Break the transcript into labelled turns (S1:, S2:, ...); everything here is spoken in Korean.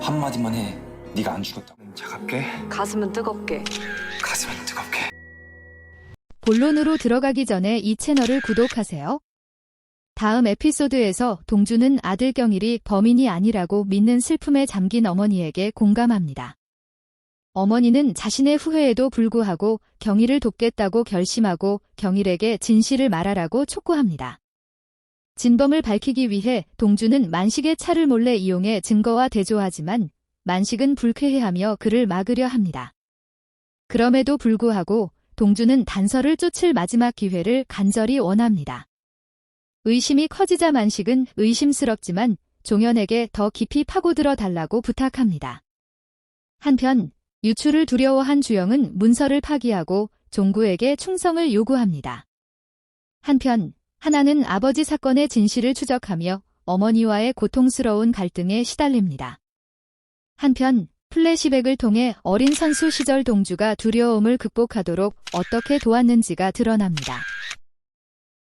S1: 한마디만 해. 네가 안 죽였다고. 차갑게,
S2: 가슴은 뜨겁게.
S1: 가슴은 뜨겁게.
S3: 본론으로 들어가기 전에 이 채널을 구독하세요. 다음 에피소드에서 동주는 아들 경일이 범인이 아니라고 믿는 슬픔에 잠긴 어머니에게 공감합니다. 어머니는 자신의 후회에도 불구하고 경일을 돕겠다고 결심하고 경일에게 진실을 말하라고 촉구합니다. 진범을 밝히기 위해 동주는 만식의 차를 몰래 이용해 증거와 대조하지만 만식은 불쾌해하며 그를 막으려 합니다. 그럼에도 불구하고 동주는 단서를 쫓을 마지막 기회를 간절히 원합니다. 의심이 커지자 만식은 의심스럽지만 종현에게 더 깊이 파고들어 달라고 부탁합니다. 한편 유출을 두려워한 주영은 문서를 파기하고 종구에게 충성을 요구합니다. 한편 하나는 아버지 사건의 진실을 추적하며 어머니와의 고통스러운 갈등에 시달립니다. 한편 플래시백을 통해 어린 선수 시절 동주가 두려움을 극복하도록 어떻게 도왔는지가 드러납니다.